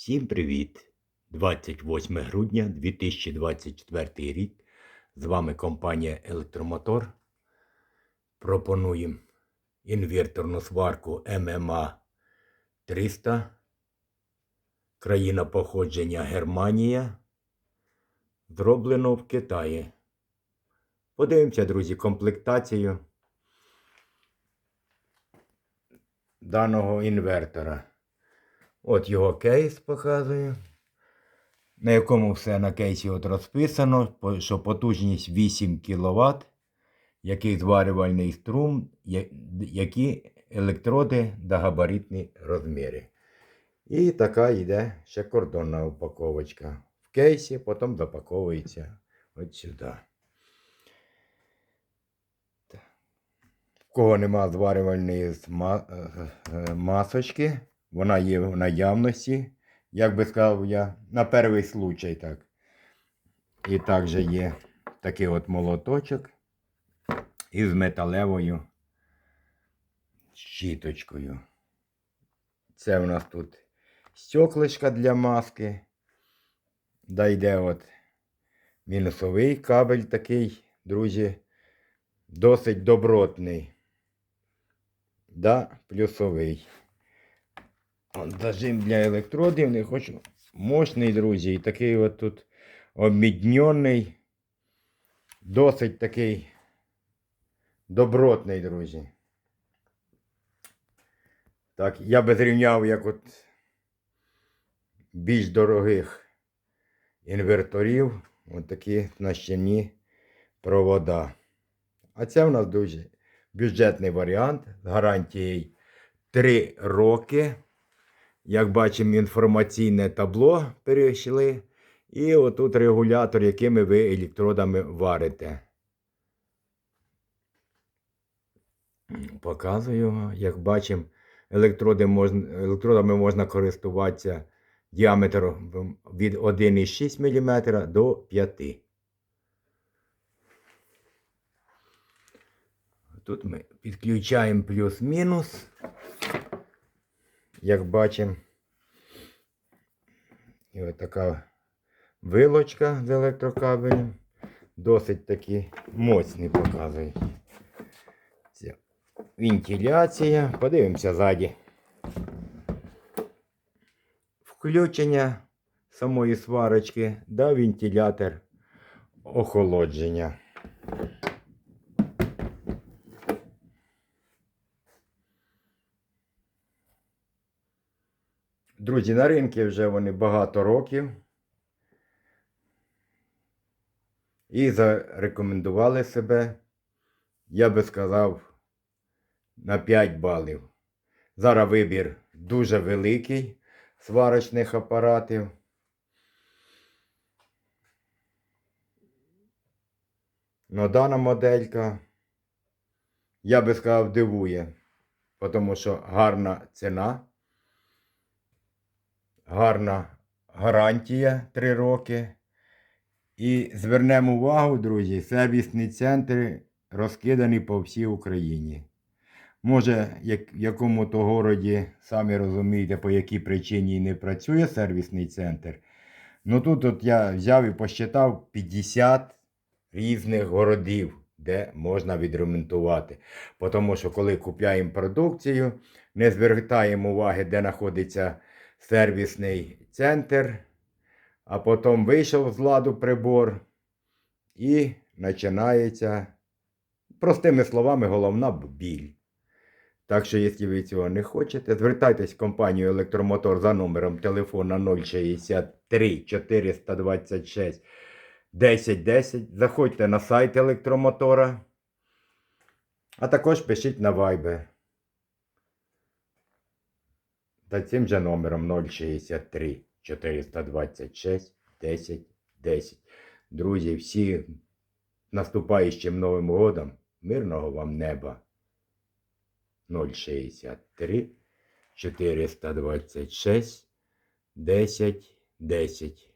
Всім привіт! 28 грудня 2024 рік. З вами компанія Електромотор. Пропонуємо інверторну сварку ММА 300. Країна походження Германія. Зроблено в Китаї. Подивимося, друзі, комплектацію даного інвертора. От його кейс показую, на якому все на кейсі от розписано, що потужність 8 кВт, який зварювальний струм, які електроди та габаритні розміри. І така йде ще кордонна упаковочка. В кейсі, потім запаковується от сюди. В кого нема зварювальної е, е, масочки, вона є в наявності, як би сказав я, на перший случай так. І також є такий от молоточок із металевою щіточкою. Це у нас тут стеклишка для маски. Да йде от мінусовий кабель такий, друзі, досить добротний. Да, плюсовий. Зажим для електродів, не хочу. Мощний, друзі. І такий от тут обміднений. Досить такий добротний, друзі. Так, я би зрівняв, як от більш дорогих інверторів. От такі нащені провода. А це в нас дуже бюджетний варіант з гарантією 3 роки. Як бачимо, інформаційне табло перейшли. І отут регулятор, якими ви електродами варите. Показую, як бачимо, електроди можна, електродами можна користуватися діаметром від 1,6 мм до 5 Тут ми підключаємо плюс-мінус. Як бачимо, і ось така вилочка з електрокабелем. Досить таки моцний показує. Це вентиляція. Подивимося ззаді. Включення самої сварочки да вентилятор охолодження. Друзі, на ринку вже вони багато років. І зарекомендували себе, я би сказав, на 5 балів. Зараз вибір дуже великий сварочних апаратів. Но дана моделька, я би сказав, дивує, тому що гарна ціна гарна гарантія 3 роки. І звернемо увагу, друзі, сервісні центри розкидані по всій Україні. Може, як, в якому то городі, самі розумієте, по якій причині не працює сервісний центр. Ну тут от я взяв і посчитав 50 різних городів, де можна відремонтувати. Тому що коли купляємо продукцію, не звертаємо уваги, де знаходиться сервісний центр, а потім вийшов з ладу прибор і починається, простими словами, головна біль. Так що, якщо ви цього не хочете, звертайтесь в компанію Електромотор за номером телефона 063 426 1010. Заходьте на сайт електромотора, а також пишіть на Viber. Та цим же номером 063 426 10 10. Друзі, всі наступаючим Новим годом, мирного вам неба. 063 426 10 10.